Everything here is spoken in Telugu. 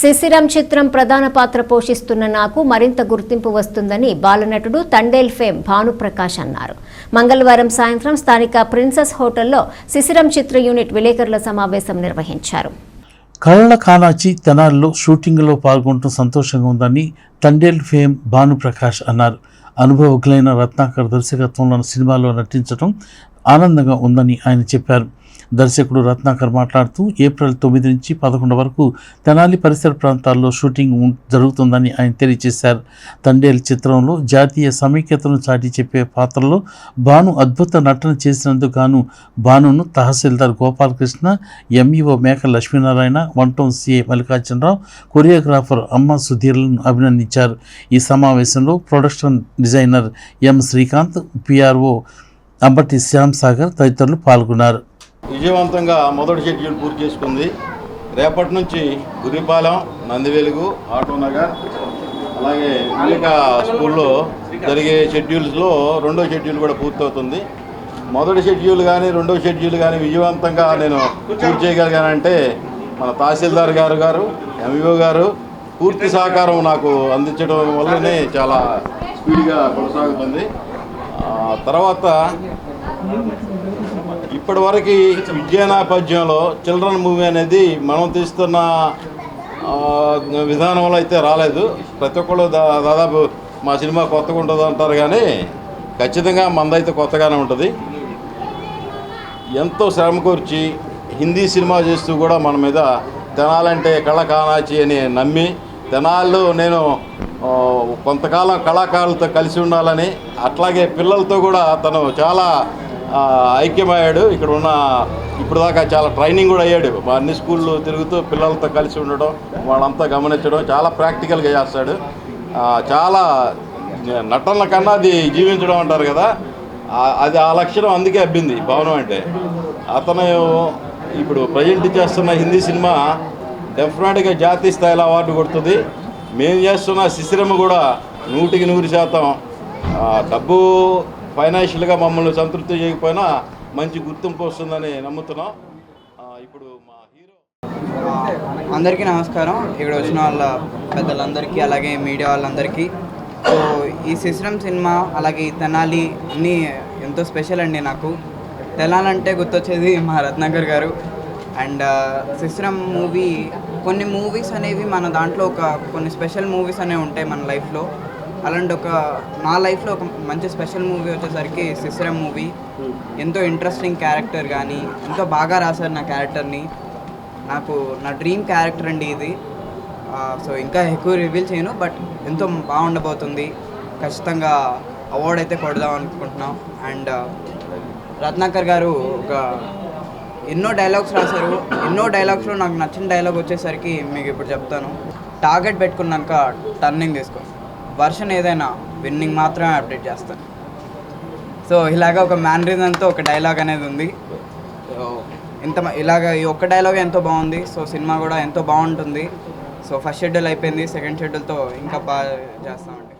శశిరామ్ చిత్రం ప్రధాన పాత్ర పోషిస్తున్న నాకు మరింత గుర్తింపు వస్తుందని బాలనటుడు తండేల్ ఫేమ్ భానుప్రకాష్ అన్నారు. మంగళవారం సాయంత్రం స్థానిక ప్రిన్సెస్ హోటల్లో శశిరామ్ చిత్ర యూనిట్ విలేకరుల సమావేశం నిర్వహించారు. కళ్ళ కానాచి తెనాల్లో షూటింగ్లో పాల్గొనడం సంతోషంగా ఉందని తండేల్ ఫేమ్ భానుప్రకాష్ అన్నారు. అనుభవజ్ఞులైన రత్నాకర్ దర్శకత్వంలో సినిమాలో నటించడం ఆనందంగా ఉందని ఆయన చెప్పారు. దర్శకుడు రత్నాకర్ మాట్లాడుతూ ఏప్రిల్ తొమ్మిది నుంచి పదకొండు వరకు తెనాలి పరిసర ప్రాంతాల్లో షూటింగ్ జరుగుతుందని ఆయన తెలియజేశారు. తండేల్ చిత్రంలో జాతీయ సమైక్యతను చాటి చెప్పే పాత్రలో భాను అద్భుత నటన చేసినందుకు గాను భానును tahsildar Gopalakrishna MEO Meka Lakshminarayana one town CA Mallikarjunarao choreographer అమ్మ సుధీర్లను అభినందించారు. ఈ సమావేశంలో production designer M Srikanth PRO Ambati Shyam Sagar తదితరులు పాల్గొన్నారు. విజయవంతంగా మొదటి షెడ్యూల్ పూర్తి చేసుకుంది. రేపటి నుంచి గురిపాలెం నందివెలుగు ఆటో నగర్ అలాగే వివేక స్కూల్లో జరిగే షెడ్యూల్స్లో రెండో షెడ్యూల్ కూడా పూర్తవుతుంది. మొదటి షెడ్యూల్ కానీ రెండో షెడ్యూల్ కానీ విజయవంతంగా నేను పూర్తి చేయగలిగానంటే మన తహసీల్దార్ గారు గారు ఎంఈఓ గారు పూర్తి సహకారం నాకు అందించడం వల్లనే చాలా స్పీడ్గా కొనసాగుతుంది. తర్వాత ఇప్పటి వరకు విద్యానాపద్యంలో చిల్డ్రన్ మూవీ అనేది మనం తీస్తున్న విధానంలో అయితే రాలేదు. ప్రతి ఒక్కళ్ళు దా దాదాపు మా సినిమా కొత్తగా ఉంటుంది అంటారు కానీ ఖచ్చితంగా మందైతే కొత్తగానే ఉంటుంది. ఎంతో శ్రమ కూర్చి హిందీ సినిమా చేస్తూ కూడా మన మీద తెనాలంటే కళ కానాచి అని నమ్మి తెనాల్లో నేను కొంతకాలం కళాకారులతో కలిసి ఉండాలని అట్లాగే పిల్లలతో కూడా తను చాలా ఐక్యమయ్యాడు. ఇక్కడ ఉన్న ఇప్పుడు దాకా చాలా ట్రైనింగ్ కూడా అయ్యాడు. అన్ని స్కూళ్ళు తిరుగుతూ పిల్లలతో కలిసి ఉండడం వాళ్ళంతా గమనించడం చాలా ప్రాక్టికల్గా చేస్తాడు. చాలా నటనల కన్నా అది జీవించడం అంటారు కదా. అది ఆ లక్షణం అందుకే అబ్బింది భవనం అంటే. అతను ఇప్పుడు ప్రజెంట్ చేస్తున్న హిందీ సినిమా డెఫినెట్గా జాతీయ స్థాయిలో అవార్డు కొడుతుంది. మేము చేస్తున్న శిశిరమ కూడా నూటికి నూరు శాతం డబ్బు ఫైనాన్షియల్గా మమ్మల్ని సంతృప్తి చేయకపోయినా మంచి గుర్తింపు వస్తుందని నమ్ముతున్నాం. ఇప్పుడు మా హీరో అందరికీ నమస్కారం. ఇక్కడ వచ్చిన వాళ్ళ పెద్దలందరికీ అలాగే మీడియా వాళ్ళందరికీ. సో ఈ సిస్టమ్ సినిమా అలాగే ఈ తెనాలి అన్నీ ఎంతో స్పెషల్ అండి నాకు. తెనాలి అంటే గుర్తొచ్చేది మా Ratnakar garu. And system movie కొన్ని మూవీస్ అనేవి మన దాంట్లో ఒక కొన్ని స్పెషల్ మూవీస్ అనేవి ఉంటాయి మన లైఫ్లో. అలాంటి ఒక నా లైఫ్లో ఒక మంచి స్పెషల్ మూవీ వచ్చేసరికి శిశిరం మూవీ. ఎంతో ఇంట్రెస్టింగ్ క్యారెక్టర్ కానీ ఎంతో బాగా రాశారు నా క్యారెక్టర్ని. నాకు నా డ్రీమ్ క్యారెక్టర్ అండి ఇది. సో ఇంకా ఎక్కువ రివీల్ చేయను బట్ ఎంతో బాగుండబోతుంది. ఖచ్చితంగా అవార్డ్ అయితే కొడదాం అనుకుంటున్నాం. అండ్ రత్నాకర్ గారు ఒక ఎన్నో డైలాగ్స్ రాశారు. ఎన్నో డైలాగ్స్లో నాకు నచ్చిన డైలాగ్ వచ్చేసరికి మీకు ఇప్పుడు చెప్తాను. టార్గెట్ పెట్టుకున్నాక టర్నింగ్ తీసుకో. వర్షన్ ఏదైనా విన్నింగ్ మాత్రమే అప్డేట్ చేస్తాను. సో ఇలాగ ఒక మ్యానరిజంతో ఒక డైలాగ్ అనేది ఉంది. సో ఇంత ఇలాగ ఈ ఒక్క డైలాగ్ ఎంతో బాగుంది. సో సినిమా కూడా ఎంతో బాగుంటుంది. సో ఫస్ట్ షెడ్యూల్ అయిపోయింది. సెకండ్ షెడ్యూల్తో ఇంకా బాగా చేస్తామండి.